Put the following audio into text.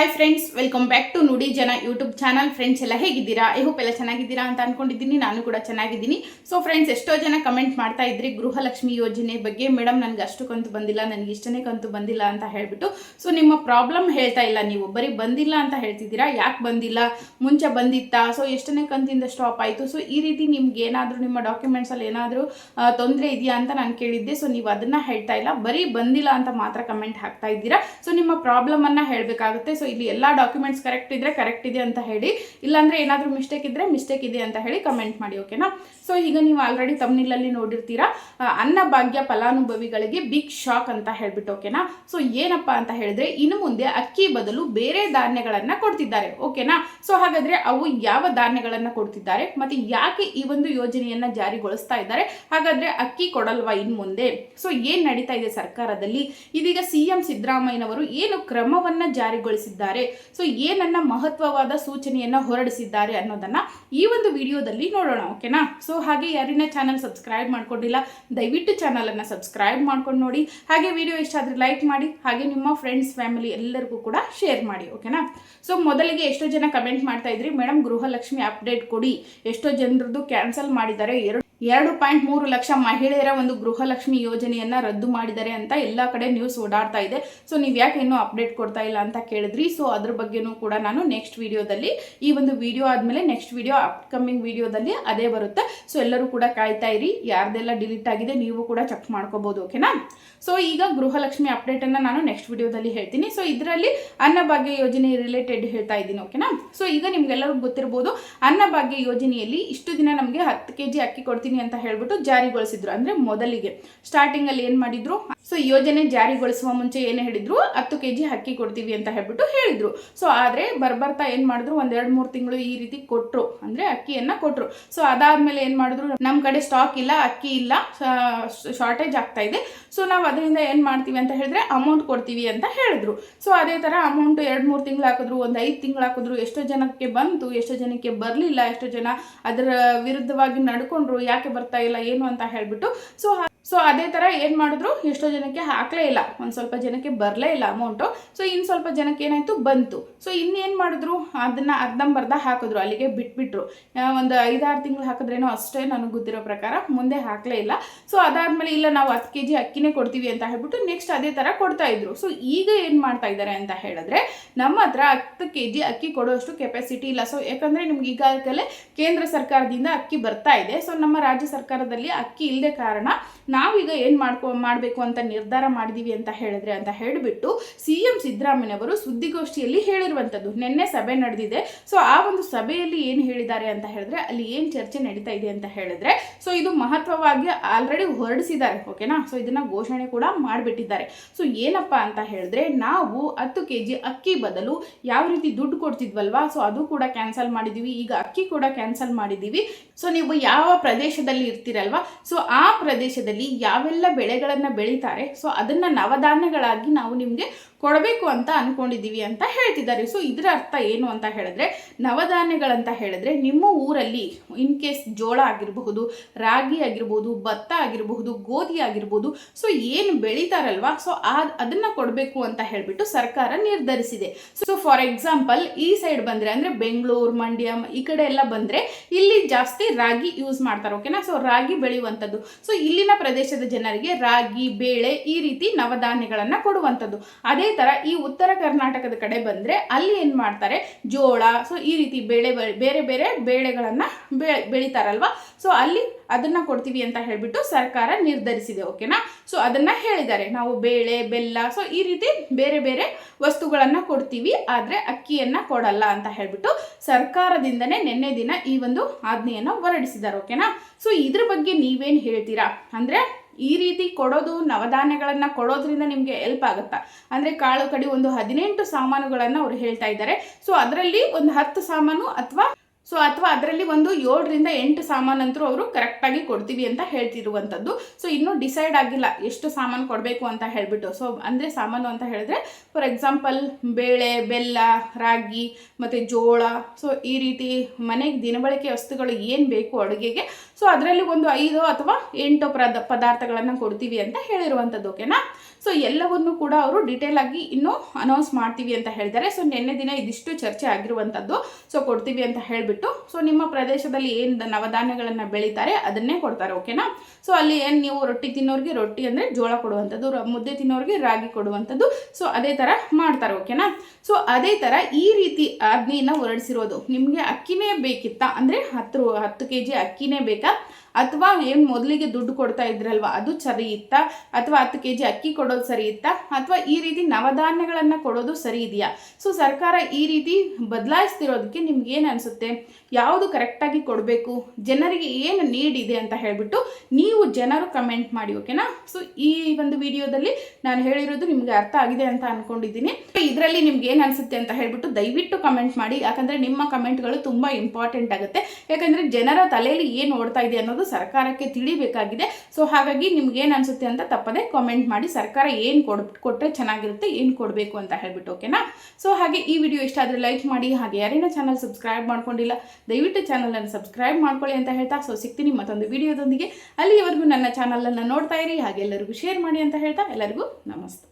Hi friends welcome back to Nudi Jana YouTube channel friends ಎಲ್ಲ ಹೇಗಿದ್ದೀರಾ? I hope ಎಲ್ಲ ಚೆನ್ನಾಗಿದ್ದೀರಾ ಅಂತ ಅನ್ಕೊಂಡಿದ್ದೀನಿ. ನಾನು ಕೂಡ ಚೆನ್ನಾಗಿದ್ದೀನಿ. ಸೊ ಫ್ರೆಂಡ್ಸ್ ಎಷ್ಟೋ ಜನ ಕಮೆಂಟ್ ಮಾಡ್ತಾ ಇದ್ರಿ, ಗೃಹಲಕ್ಷ್ಮಿ ಯೋಜನೆ ಬಗ್ಗೆ. ಮೇಡಮ್ ನನಗೆ ಅಷ್ಟು ಕಂತು ಬಂದಿಲ್ಲ, ನನಗೆ ಇಷ್ಟನೇ ಕಂತು ಬಂದಿಲ್ಲ ಅಂತ ಹೇಳ್ಬಿಟ್ಟು. ಸೊ ನಿಮ್ಮ ಪ್ರಾಬ್ಲಮ್ ಹೇಳ್ತಾ ಇಲ್ಲ ನೀವು. ಬರೀ ಬಂದಿಲ್ಲ ಅಂತ ಹೇಳ್ತಿದ್ದೀರಾ? ಯಾಕೆ ಬಂದಿಲ್ಲ? ಮುಂಚೆ ಬಂದಿತ್ತಾ? ಸೊ ಎಷ್ಟನೇ ಕಂತಿಂದ ಸ್ಟಾಪ್ ಆಯಿತು? ಸೊ ಈ ರೀತಿ ನಿಮ್ಗೆ ಏನಾದರೂ, ನಿಮ್ಮ ಡಾಕ್ಯುಮೆಂಟ್ಸಲ್ಲಿ ಏನಾದರೂ ತೊಂದರೆ ಇದೆಯಾ ಅಂತ ನಾನು ಕೇಳಿದ್ದೆ. ಸೊ ನೀವು ಅದನ್ನು ಹೇಳ್ತಾ ಇಲ್ಲ. ಬರೀ ಬಂದಿಲ್ಲ ಅಂತ ಮಾತ್ರ ಕಮೆಂಟ್ ಹಾಕ್ತಾ ಇದ್ದೀರಾ. ಸೊ ನಿಮ್ಮ ಪ್ರಾಬ್ಲಮನ್ನು ಹೇಳಬೇಕಾಗುತ್ತೆ. ಸೊ ಇಲ್ಲಿ ಎಲ್ಲ ಡಾಕ್ಯುಮೆಂಟ್ಸ್ ಕರೆಕ್ಟ್ ಇದ್ರೆ ಕರೆಕ್ಟ್ ಇದೆ ಅಂತ ಹೇಳಿ. ಇಲ್ಲಾಂದ್ರೆ ಏನಾದರೂ ಮಿಸ್ಟೇಕ್ ಇದ್ರೆ ಮಿಸ್ಟೇಕ್ ಇದೆ ಅಂತ ಹೇಳಿ ಕಮೆಂಟ್ ಮಾಡಿ ಓಕೆನಾ ಸೊ ಈಗ ನೀವು ಆಲ್ರೆಡಿ ತಮ್ನಿಲಲ್ಲಿ ನೋಡಿರ್ತೀರಾ ಅನ್ನಭಾಗ್ಯ ಫಲಾನುಭವಿಗಳಿಗೆ ಬಿಗ್ ಶಾಕ್ ಅಂತ ಹೇಳ್ಬಿಟ್ಟು ಓಕೆನಾ ಸೊ ಏನಪ್ಪ ಅಂತ ಹೇಳಿದ್ರೆ, ಇನ್ನು ಮುಂದೆ ಅಕ್ಕಿ ಬದಲು ಬೇರೆ ಧಾನ್ಯಗಳನ್ನ ಕೊಡ್ತಿದ್ದಾರೆ ಓಕೆನಾ ಸೊ ಹಾಗಾದ್ರೆ ಅವು ಯಾವ ಧಾನ್ಯಗಳನ್ನ ಕೊಡ್ತಿದ್ದಾರೆ, ಮತ್ತೆ ಯಾಕೆ ಈ ಒಂದು ಯೋಜನೆಯನ್ನ ಜಾರಿಗೊಳಿಸ್ತಾ ಇದ್ದಾರೆ? ಹಾಗಾದ್ರೆ ಅಕ್ಕಿ ಕೊಡಲ್ವಾ ಇನ್ನು ಮುಂದೆ? ಸೊ ಏನ್ ನಡೀತಾ ಇದೆ ಸರ್ಕಾರದಲ್ಲಿ? ಇದೀಗ ಸಿಎಂ ಸಿದ್ದರಾಮಯ್ಯನವರು ಏನು ಕ್ರಮವನ್ನ ಜಾರಿಗೊಳಿಸಿದ್ದಾರೆ ಸೊ ಏನನ್ನ ಮಹತ್ವವಾದ ಸೂಚನೆಯನ್ನ ಹೊರಡಿಸಿದ್ದಾರೆ ಅನ್ನೋದನ್ನ ಈ ಒಂದು ವಿಡಿಯೋದಲ್ಲಿ ನೋಡೋಣ ಓಕೆನಾ ಸೊ ಹಾಗೆ ಯಾರಿನ ಚಾನಲ್ ಸಬ್ಸ್ಕ್ರೈಬ್ ಮಾಡ್ಕೊಂಡಿಲ್ಲ, ದಯವಿಟ್ಟು ಚಾನಲ್ ಅನ್ನ ಸಬ್ಸ್ಕ್ರೈಬ್ ಮಾಡ್ಕೊಂಡು ನೋಡಿ. ಹಾಗೆ ವಿಡಿಯೋ ಇಷ್ಟ ಆದ್ರೆ ಲೈಕ್ ಮಾಡಿ, ಹಾಗೆ ನಿಮ್ಮ ಫ್ರೆಂಡ್ಸ್ ಫ್ಯಾಮಿಲಿ ಎಲ್ಲರಿಗೂ ಕೂಡ ಶೇರ್ ಮಾಡಿ ಓಕೆನಾ ಸೊ ಮೊದಲಿಗೆ ಎಷ್ಟೋ ಜನ ಕಮೆಂಟ್ ಮಾಡ್ತಾ ಇದ್ರಿ ಮೇಡಮ್ ಗೃಹಲಕ್ಷ್ಮಿ ಅಪ್ಡೇಟ್ ಕೊಡಿ. ಎಷ್ಟೋ ಜನರದ್ದು ಕ್ಯಾನ್ಸಲ್ ಮಾಡಿದ್ದಾರೆ, ಎರಡು ಎರಡು ಪಾಯಿಂಟ್ ಮೂರು ಲಕ್ಷ ಮಹಿಳೆಯರ ಒಂದು ಗೃಹಲಕ್ಷ್ಮಿ ಯೋಜನೆಯನ್ನ ರದ್ದು ಮಾಡಿದ್ದಾರೆ ಅಂತ ಎಲ್ಲ ಕಡೆ ನ್ಯೂಸ್ ಓಡಾಡ್ತಾ ಇದೆ. ಸೊ ನೀವು ಯಾಕೆ ಇನ್ನೂ ಅಪ್ಡೇಟ್ ಕೊಡ್ತಾ ಇಲ್ಲ ಅಂತ ಕೇಳಿದ್ರಿ. ಸೊ ಅದ್ರ ಬಗ್ಗೆನೂ ಕೂಡ ನಾನು ನೆಕ್ಸ್ಟ್ ವಿಡಿಯೋದಲ್ಲಿ ಈ ಒಂದು ವಿಡಿಯೋ ಆದಮೇಲೆ ನೆಕ್ಸ್ಟ್ ವಿಡಿಯೋ ಅಪ್ಕಮಿಂಗ್ ವಿಡಿಯೋದಲ್ಲಿ ಅದೇ ಬರುತ್ತೆ. ಸೊ ಎಲ್ಲರೂ ಕೂಡ ಕಾಯ್ತಾ ಇರಿ. ಯಾರ್ದೆಲ್ಲ ಡಿಲೀಟ್ ಆಗಿದೆ ನೀವು ಕೂಡ ಚೆಕ್ ಮಾಡ್ಕೋಬಹುದು ಓಕೆನಾ ಸೊ ಈಗ ಗೃಹಲಕ್ಷ್ಮಿ ಅಪ್ಡೇಟನ್ನು ನಾನು ನೆಕ್ಸ್ಟ್ ವಿಡಿಯೋದಲ್ಲಿ ಹೇಳ್ತೀನಿ. ಸೊ ಇದರಲ್ಲಿ ಅನ್ನಭಾಗ್ಯ ಯೋಜನೆ ರಿಲೇಟೆಡ್ ಹೇಳ್ತಾ ಇದ್ದೀನಿ ಓಕೆನಾ ಸೊ ಈಗ ನಿಮ್ಗೆಲ್ಲರಿಗೂ ಗೊತ್ತಿರ್ಬೋದು ಅನ್ನಭಾಗ್ಯ ಯೋಜನೆಯಲ್ಲಿ ಇಷ್ಟು ದಿನ ನಮಗೆ ಹತ್ತು ಕೆ ಜಿ ಅಕ್ಕಿ ಕೊಡ್ತೀನಿ ಅಂತ ಹೇಳ್ಬಿಟ್ಟು ಜಾರಿಗೊಳಿಸಿದ್ರು. ಅಂದ್ರೆ ಮೊದಲಿಗೆ ಸ್ಟಾರ್ಟಿಂಗ್ ಅಲ್ಲಿ ಏನ್ ಮಾಡಿದ್ರು? ಸೊ ಯೋಜನೆ ಜಾರಿಗೊಳಿಸುವ ಮುಂಚೆ ಏನು ಹೇಳಿದ್ರು ಹತ್ತು ಕೆ ಜಿ ಅಕ್ಕಿ ಕೊಡ್ತೀವಿ ಅಂತ ಹೇಳ್ಬಿಟ್ಟು ಹೇಳಿದ್ರು. ಸೊ ಆದರೆ ಬರ್ಬರ್ತಾ ಏನು ಮಾಡಿದ್ರು? ಒಂದೆರಡು ಮೂರು ತಿಂಗಳು ಈ ರೀತಿ ಕೊಟ್ಟರು ಅಂದ್ರೆ ಅಕ್ಕಿಯನ್ನ ಕೊಟ್ಟರು ಸೊ ಅದಾದಮೇಲೆ ಏನು ಮಾಡಿದ್ರು? ನಮ್ಮ ಕಡೆ ಸ್ಟಾಕ್ ಇಲ್ಲ, ಅಕ್ಕಿ ಇಲ್ಲ ಶಾರ್ಟೇಜ್ ಆಗ್ತಾ ಇದೆ. ಸೊ ನಾವು ಅದರಿಂದ ಏನು ಮಾಡ್ತೀವಿ ಅಂತ ಹೇಳಿದ್ರೆ ಅಮೌಂಟ್ ಕೊಡ್ತೀವಿ ಅಂತ ಹೇಳಿದ್ರು. ಸೊ ಅದೇ ಥರ ಅಮೌಂಟ್ ಎರಡು ಮೂರು ತಿಂಗಳು ಹಾಕಿದ್ರು, ಒಂದು ಐದು ತಿಂಗಳು ಹಾಕಿದ್ರು, ಎಷ್ಟೋ ಜನಕ್ಕೆ ಬಂತು, ಎಷ್ಟೋ ಜನಕ್ಕೆ ಬರಲಿಲ್ಲ, ಎಷ್ಟೋ ಜನ ಅದರ ವಿರುದ್ಧವಾಗಿ ನಡ್ಕೊಂಡ್ರು, ಯಾಕೆ ಬರ್ತಾ ಇಲ್ಲ, ಏನು ಅಂತ ಹೇಳಿಬಿಟ್ಟು. ಸೊ ಸೊ ಅದೇ ಥರ ಏನು ಮಾಡಿದ್ರು? ಎಷ್ಟೋ ಜನಕ್ಕೆ ಹಾಕಲೇ ಇಲ್ಲ. ಒಂದು ಸ್ವಲ್ಪ ಜನಕ್ಕೆ ಬರಲೇ ಇಲ್ಲ ಅಮೌಂಟು ಸೊ ಇನ್ನು ಸ್ವಲ್ಪ ಜನಕ್ಕೆ ಏನಾಯಿತು? ಬಂತು. ಸೊ ಇನ್ನೇನು ಮಾಡಿದ್ರು? ಅದನ್ನು ಅರ್ಧಂಬರ್ಧ ಹಾಕಿದ್ರು. ಅಲ್ಲಿಗೆ ಬಿಟ್ಬಿಟ್ರು. ಒಂದು ಐದಾರು ತಿಂಗಳು ಹಾಕಿದ್ರೇನೋ ಅಷ್ಟೇ ನನಗೆ ಗೊತ್ತಿರೋ ಪ್ರಕಾರ ಮುಂದೆ ಹಾಕಲೇ ಇಲ್ಲ. ಸೊ ಅದಾದಮೇಲೆ ಇಲ್ಲ, ನಾವು ಹತ್ತು ಕೆ ಜಿ ಅಕ್ಕಿನೇ ಕೊಡ್ತೀವಿ ಅಂತ ಹೇಳ್ಬಿಟ್ಟು ನೆಕ್ಸ್ಟ್ ಅದೇ ಥರ ಕೊಡ್ತಾ ಇದ್ರು. ಸೊ ಈಗ ಏನು ಮಾಡ್ತಾ ಇದ್ದಾರೆ ಅಂತ ಹೇಳಿದ್ರೆ, ನಮ್ಮ ಹತ್ರ ಹತ್ತು ಕೆ ಜಿ ಅಕ್ಕಿ ಕೊಡುವಷ್ಟು ಕೆಪಾಸಿಟಿ ಇಲ್ಲ. ಸೊ ಯಾಕಂದರೆ ನಿಮ್ಗೆ ಈಗಾಗಲೇ ಕೇಂದ್ರ ಸರ್ಕಾರದಿಂದ ಅಕ್ಕಿ ಬರ್ತಾ ಇದೆ. ಸೊ ನಮ್ಮ ರಾಜ್ಯ ಸರ್ಕಾರದಲ್ಲಿ ಅಕ್ಕಿ ಇಲ್ಲದೆ ಕಾರಣ ನಾವೀಗ ಏನು ಮಾಡ್ಕೊ, ಮಾಡಬೇಕು ಅಂತ ನಿರ್ಧಾರ ಮಾಡಿದೀವಿ ಅಂತ ಹೇಳಿದ್ರೆ ಅಂತ ಹೇಳಿಬಿಟ್ಟು ಸಿ ಎಂ ಸಿದ್ದರಾಮಯ್ಯನವರು ಸುದ್ದಿಗೋಷ್ಠಿಯಲ್ಲಿ ಹೇಳಿರುವಂಥದ್ದು. ನಿನ್ನೆ ಸಭೆ ನಡೆದಿದೆ. ಸೊ ಆ ಒಂದು ಸಭೆಯಲ್ಲಿ ಏನು ಹೇಳಿದ್ದಾರೆ ಅಂತ ಹೇಳಿದ್ರೆ, ಅಲ್ಲಿ ಏನು ಚರ್ಚೆ ನಡೀತಾ ಇದೆ ಅಂತ ಹೇಳಿದ್ರೆ ಸೊ ಇದು ಮಹತ್ವವಾಗಿ ಆಲ್ರೆಡಿ ಹೊರಡಿಸಿದ್ದಾರೆ ಓಕೆನಾ ಸೊ ಇದನ್ನ ಘೋಷಣೆ ಕೂಡ ಮಾಡಿಬಿಟ್ಟಿದ್ದಾರೆ. ಸೊ ಏನಪ್ಪ ಅಂತ ಹೇಳಿದ್ರೆ, ನಾವು ಹತ್ತು ಕೆ ಜಿ ಅಕ್ಕಿ ಬದಲು ಯಾವ ರೀತಿ ದುಡ್ಡು ಕೊಡ್ತಿದ್ವಲ್ವಾ? ಸೊ ಅದು ಕೂಡ ಕ್ಯಾನ್ಸಲ್ ಮಾಡಿದ್ದೀವಿ ಈಗ ಅಕ್ಕಿ ಕೂಡ ಕ್ಯಾನ್ಸಲ್ ಮಾಡಿದ್ದೀವಿ ಸೊ ನೀವು ಯಾವ ಪ್ರದೇಶದಲ್ಲಿ ಇರ್ತೀರಲ್ವಾ? ಸೊ ಆ ಪ್ರದೇಶದಲ್ಲಿ ಯಾವೆಲ್ಲ ಬೆಳೆಗಳನ್ನು ಬೆಳೀತಾರೆ. ಸೊ ಅದನ್ನು ನವಧಾನ್ಯಗಳಾಗಿ ನಾವು ನಿಮಗೆ ಕೊಡಬೇಕು ಅಂತ ಅನ್ಕೊಂಡಿದ್ದೀವಿ ಅಂತ ಹೇಳ್ತಿದ್ದಾರೆ. ಸೊ ಇದರ ಅರ್ಥ ಏನು ಅಂತ ಹೇಳಿದ್ರೆ, ನವಧಾನ್ಯಗಳಂತ ಹೇಳಿದ್ರೆ ನಿಮ್ಮ ಊರಲ್ಲಿ ಇನ್ ಕೇಸ್ ಜೋಳ ಆಗಿರಬಹುದು, ರಾಗಿ ಆಗಿರ್ಬೋದು ಭತ್ತ ಆಗಿರಬಹುದು, ಗೋಧಿ ಆಗಿರ್ಬೋದು ಸೊ ಏನು ಬೆಳೀತಾರಲ್ವಾ ಸೊ ಆ, ಅದನ್ನ ಕೊಡಬೇಕು ಅಂತ ಹೇಳಿಬಿಟ್ಟು ಸರ್ಕಾರ ನಿರ್ಧರಿಸಿದೆ. ಸೊ ಫಾರ್ ಎಕ್ಸಾಂಪಲ್ ಈ ಸೈಡ್ ಬಂದ್ರೆ, ಅಂದ್ರೆ ಬೆಂಗಳೂರು, ಮಂಡ್ಯ, ಈ ಕಡೆ ಎಲ್ಲ ಬಂದ್ರೆ ಇಲ್ಲಿ ಜಾಸ್ತಿ ರಾಗಿ ಯೂಸ್ ಮಾಡ್ತಾರೆ ಓಕೆನಾ ಸೊ ರಾಗಿ ಬೆಳೆಯುವಂಥದ್ದು. ಸೊ ಇಲ್ಲಿನ ಪ್ರದೇಶದ ಜನರಿಗೆ ರಾಗಿ, ಬೇಳೆ ಈ ರೀತಿ ನವಧಾನ್ಯಗಳನ್ನ ಕೊಡುವಂಥದ್ದು. ಅದೇ ತರ ಈ ಉತ್ತರ ಕರ್ನಾಟಕದ ಕಡೆ ಬಂದ್ರೆ ಅಲ್ಲಿ ಏನು ಮಾಡ್ತಾರೆ? ಜೋಳ ಸೊ ಈ ರೀತಿ ಬೇಳೆ ಬೇರೆ ಬೇರೆ ಬೇಳೆಗಳನ್ನು ಬೆ- ಬೆಳಿತಾರಲ್ವಾ? ಸೊ ಅಲ್ಲಿ ಅದನ್ನ ಕೊಡ್ತೀವಿ ಅಂತ ಹೇಳಿಬಿಟ್ಟು ಸರ್ಕಾರ ನಿರ್ಧರಿಸಿದೆ ಓಕೆನಾ ಸೊ ಅದನ್ನ ಹೇಳಿದ್ದಾರೆ. ನಾವು ಬೇಳೆ, ಬೆಲ್ಲ ಸೊ ಈ ರೀತಿ ಬೇರೆ ಬೇರೆ ವಸ್ತುಗಳನ್ನು ಕೊಡ್ತೀವಿ, ಆದರೆ ಅಕ್ಕಿಯನ್ನ ಕೊಡಲ್ಲ ಅಂತ ಹೇಳಿಬಿಟ್ಟು ಸರ್ಕಾರದಿಂದನೇ ನಿನ್ನೆ ದಿನ ಈ ಒಂದು ಆಜ್ಞೆಯನ್ನು ಹೊರಡಿಸಿದ್ದಾರೆ ಓಕೆನಾ ಸೊ ಇದ್ರ ಬಗ್ಗೆ ನೀವೇನು ಹೇಳ್ತೀರಾ? ಅಂದ್ರೆ ಈ ರೀತಿ ಕೊಡೋದು ನವಧಾನ್ಯಗಳನ್ನು ಕೊಡೋದ್ರಿಂದ ನಿಮಗೆ ಹೆಲ್ಪ್ ಆಗುತ್ತಾ? ಅಂದ್ರೆ ಕಾಳು ಕಡಿ ಒಂದು ಹದಿನೆಂಟು ಸಾಮಾನುಗಳನ್ನು ಅವ್ರು ಹೇಳ್ತಾ ಇದ್ದಾರೆ. ಸೊ ಅದರಲ್ಲಿ ಒಂದು ಹತ್ತು ಸಾಮಾನು ಅಥವಾ ಸೊ ಅಥವಾ ಅದರಲ್ಲಿ ಒಂದು ಏಳರಿಂದ ಎಂಟು ಸಾಮಾನಂತರೂ ಅವರು ಕರೆಕ್ಟಾಗಿ ಕೊಡ್ತೀವಿ ಅಂತ ಹೇಳ್ತಿರುವಂಥದ್ದು. ಸೊ ಇನ್ನೂ ಡಿಸೈಡ್ ಆಗಿಲ್ಲ ಎಷ್ಟು ಸಾಮಾನು ಕೊಡಬೇಕು ಅಂತ ಹೇಳಿಬಿಟ್ಟು. ಸೊ ಅಂದರೆ ಸಾಮಾನು ಅಂತ ಹೇಳಿದ್ರೆ ಫಾರ್ ಎಕ್ಸಾಂಪಲ್ ಬೇಳೆ, ಬೆಲ್ಲ, ರಾಗಿ, ಮತ್ತು ಜೋಳ. ಸೊ ಈ ರೀತಿ ಮನೆಗೆ ದಿನಬಳಕೆ ವಸ್ತುಗಳು ಏನು ಬೇಕು ಅಡುಗೆಗೆ ಸೊ ಅದರಲ್ಲಿ ಒಂದು ಐದು ಅಥವಾ ಎಂಟು ಪ್ರದ ಪದಾರ್ಥಗಳನ್ನು ಕೊಡ್ತೀವಿ ಅಂತ ಹೇಳಿರುವಂಥದ್ದು ಓಕೆನಾ ಸೊ ಎಲ್ಲವನ್ನು ಕೂಡ ಅವರು ಡೀಟೇಲ್ ಆಗಿ ಇನ್ನೂ ಅನೌನ್ಸ್ ಮಾಡ್ತೀವಿ ಅಂತ ಹೇಳಿದ್ದಾರೆ. ಸೊ ನಿನ್ನೆ ದಿನ ಇದಿಷ್ಟು ಚರ್ಚೆ ಆಗಿರುವಂಥದ್ದು. ಸೊ ಕೊಡ್ತೀವಿ ಅಂತ ಹೇಳಿಬಿಟ್ಟು ಸೊ ನಿಮ್ಮ ಪ್ರದೇಶದಲ್ಲಿ ಏನು ನವಧಾನ್ಯಗಳನ್ನು ಬೆಳೀತಾರೆ ಅದನ್ನೇ ಕೊಡ್ತಾರೆ ಓಕೆನಾ ಸೊ ಅಲ್ಲಿ ಏನು ನೀವು ರೊಟ್ಟಿ ತಿನ್ನೋರಿಗೆ ರೊಟ್ಟಿ ಅಂದರೆ ಜೋಳ ಕೊಡುವಂಥದ್ದು ಮುದ್ದೆ ತಿನ್ನೋರಿಗೆ ರಾಗಿ ಕೊಡುವಂಥದ್ದು ಸೊ ಅದೇ ಥರ ಮಾಡ್ತಾರೆ ಓಕೆನಾ ಸೊ ಅದೇ ಥರ ಈ ರೀತಿ ಅಗ್ನಿಯನ್ನು ಹೊರಡಿಸಿರೋದು. ನಿಮಗೆ ಅಕ್ಕಿನೇ ಬೇಕಿತ್ತಾ? ಅಂದರೆ ಹತ್ತು ಹತ್ತು ಕೆ ಜಿ ಅಕ್ಕಿನೇ ಬೇಕಾ? ಅಥವಾ ಏನು ಮೊದಲಿಗೆ ದುಡ್ಡು ಕೊಡ್ತಾ ಇದ್ರಲ್ವ, ಅದು ಸರಿ ಇತ್ತಾ? ಅಥವಾ ಹತ್ತು ಕೆ ಜಿ ಅಕ್ಕಿ ಕೊಡೋದು ಸರಿ ಇತ್ತಾ? ಅಥವಾ ಈ ರೀತಿ ನವಧಾನ್ಯಗಳನ್ನು ಕೊಡೋದು ಸರಿ ಇದೆಯಾ? ಸೊ ಸರ್ಕಾರ ಈ ರೀತಿ ಬದಲಾಯಿಸ್ತಿರೋದಕ್ಕೆ ನಿಮ್ಗೆ ಏನು ಅನಿಸುತ್ತೆ? ಯಾವುದು ಕರೆಕ್ಟಾಗಿ ಕೊಡಬೇಕು? ಜನರಿಗೆ ಏನು ನೀಡಿದೆ ಅಂತ ಹೇಳಿಬಿಟ್ಟು ನೀವು ಜನರು ಕಮೆಂಟ್ ಮಾಡಿ ಓಕೆನಾ ಸೊ ಈ ಒಂದು ವಿಡಿಯೋದಲ್ಲಿ ನಾನು ಹೇಳಿರೋದು ನಿಮಗೆ ಅರ್ಥ ಆಗಿದೆ ಅಂತ ಅಂದ್ಕೊಂಡಿದ್ದೀನಿ ಇದರಲ್ಲಿ ನಿಮ್ಗೆ ಏನು ಅನಿಸುತ್ತೆ ಅಂತ ಹೇಳಿಬಿಟ್ಟು ದಯವಿಟ್ಟು ಕಮೆಂಟ್ ಮಾಡಿ. ಯಾಕಂದರೆ ನಿಮ್ಮ ಕಮೆಂಟ್ಗಳು ತುಂಬ ಇಂಪಾರ್ಟೆಂಟ್ ಆಗುತ್ತೆ. ಯಾಕಂದರೆ ಜನರ ತಲೆಯಲ್ಲಿ ಏನು ಓಡ್ತಾ ಇದೆ ಅನ್ನೋದು ಸರ್ಕಾರಕ್ಕೆ ತಿಳಿಬೇಕಾಗಿದೆ. ಸೊ ಹಾಗಾಗಿ ನಿಮ್ಗೇನು ಅನಿಸುತ್ತೆ ಅಂತ ತಪ್ಪದೆ ಕಾಮೆಂಟ್ ಮಾಡಿ. ಸರ್ಕಾರ ಏನು ಕೊಡ್ ಕೊಟ್ಟರೆ ಚೆನ್ನಾಗಿರುತ್ತೆ, ಏನು ಕೊಡಬೇಕು ಅಂತ ಹೇಳ್ಬಿಟ್ಟು ಓಕೆನಾ ಸೊ ಹಾಗೆ ಈ ವಿಡಿಯೋ ಇಷ್ಟ ಆದರೆ ಲೈಕ್ ಮಾಡಿ. ಹಾಗೆ ಯಾರೇನೋ ಚಾನಲ್ ಸಬ್ಸ್ಕ್ರೈಬ್ ಮಾಡ್ಕೊಂಡಿಲ್ಲ, ದಯವಿಟ್ಟು ಚಾನಲನ್ನು ಸಬ್ಸ್ಕ್ರೈಬ್ ಮಾಡ್ಕೊಳ್ಳಿ ಅಂತ ಹೇಳ್ತಾ. ಸೊ ಸಿಗ್ತೀನಿ ಮತ್ತೊಂದು ವಿಡಿಯೋದೊಂದಿಗೆ ಅಲ್ಲಿಯವರೆಗೂ ನನ್ನ ಚಾನಲನ್ನು ನೋಡ್ತಾ ಇರಿ. ಹಾಗೆ ಎಲ್ಲರಿಗೂ ಶೇರ್ ಮಾಡಿ ಅಂತ ಹೇಳ್ತಾ. ಎಲ್ಲರಿಗೂ ನಮಸ್ತೆ.